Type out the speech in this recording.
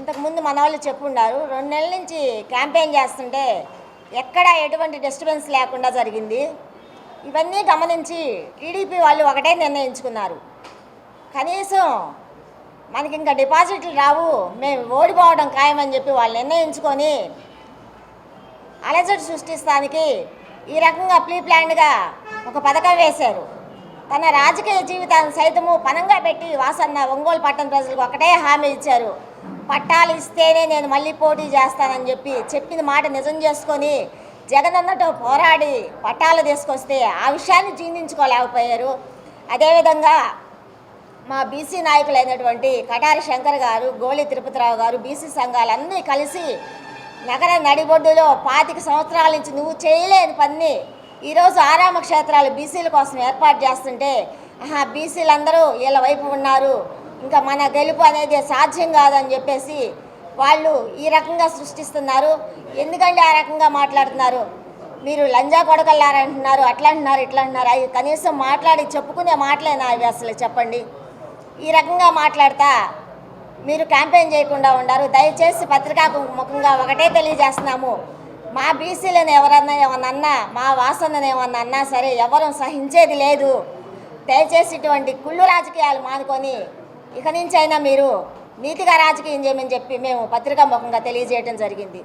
ఇంతకుముందు మన వాళ్ళు చెప్పుండారు రెండు నెలల నుంచి క్యాంపెయిన్ చేస్తుంటే ఎక్కడ ఎటువంటి డిస్టర్బెన్స్ లేకుండా జరిగింది. ఇవన్నీ గమనించి టీడీపీ వాళ్ళు ఒకటే నిర్ణయించుకున్నారు. కనీసం మనకి ఇంకా డిపాజిట్లు రావు మేము ఓడిపోవడం ఖాయమని చెప్పి వాళ్ళు నిర్ణయించుకొని అలజడి సృష్టిస్తానికి ఈ రకంగా ప్రీ ప్లాన్డ్గా ఒక పథకం వేశారు. తన రాజకీయ జీవితాన్ని సైతము పనంగా పెట్టి వాసన్న ఒంగోలు పట్టణ ప్రజలకు ఒకటే హామీ ఇచ్చారు. పట్టాలు ఇస్తేనే నేను మళ్ళీ పోటీ చేస్తానని చెప్పి చెప్పిన మాట నిజం చేసుకొని జగన్ అన్నట్టు పోరాడి పట్టాలు తీసుకొస్తే ఆ విషయాన్ని జీర్ణించుకోలేకపోయారు. అదేవిధంగా మా బీసీ నాయకులైనటువంటి కటారి శంకర్ గారు గోళి తిరుపతిరావు గారు బీసీ సంఘాలన్నీ కలిసి నగర నడిబొడ్డులో పాతిక సంవత్సరాల నుంచి నువ్వు చేయలేని పని ఈరోజు ఆరామ క్షేత్రాలు బీసీల కోసం ఏర్పాటు చేస్తుంటే ఆహా బీసీలందరూ వీళ్ళ వైపు ఉన్నారు. ఇంకా మన గెలుపు అనేది సాధ్యం కాదని చెప్పేసి వాళ్ళు ఈ రకంగా సృష్టిస్తున్నారు. ఎందుకంటే ఆ రకంగా మాట్లాడుతున్నారు. మీరు లంజా కొడకల్లారంటున్నారు అట్లా అంటున్నారు ఇట్లా అంటున్నారు. అవి కనీసం మాట్లాడి చెప్పుకునే మాటలేనా అవి అసలు చెప్పండి. ఈ రకంగా మాట్లాడతా మీరు క్యాంపెయిన్ చేయకుండా ఉండారు. దయచేసి పత్రికా ముఖంగా ఒకటే తెలియజేస్తున్నాము. మా బీసీలను ఎవరన్నా ఏమన్నా అన్నా మా వాసనను ఏమన్నా అన్నా సరే ఎవరు సహించేది లేదు. దయచేసి ఇటువంటి కుళ్ళు రాజకీయాలు మానుకొని ఇక నుంచి అయినా మీరు నీతిగా రాజకీయం చేయమని చెప్పి మేము పత్రికా ముఖంగా తెలియజేయడం జరిగింది.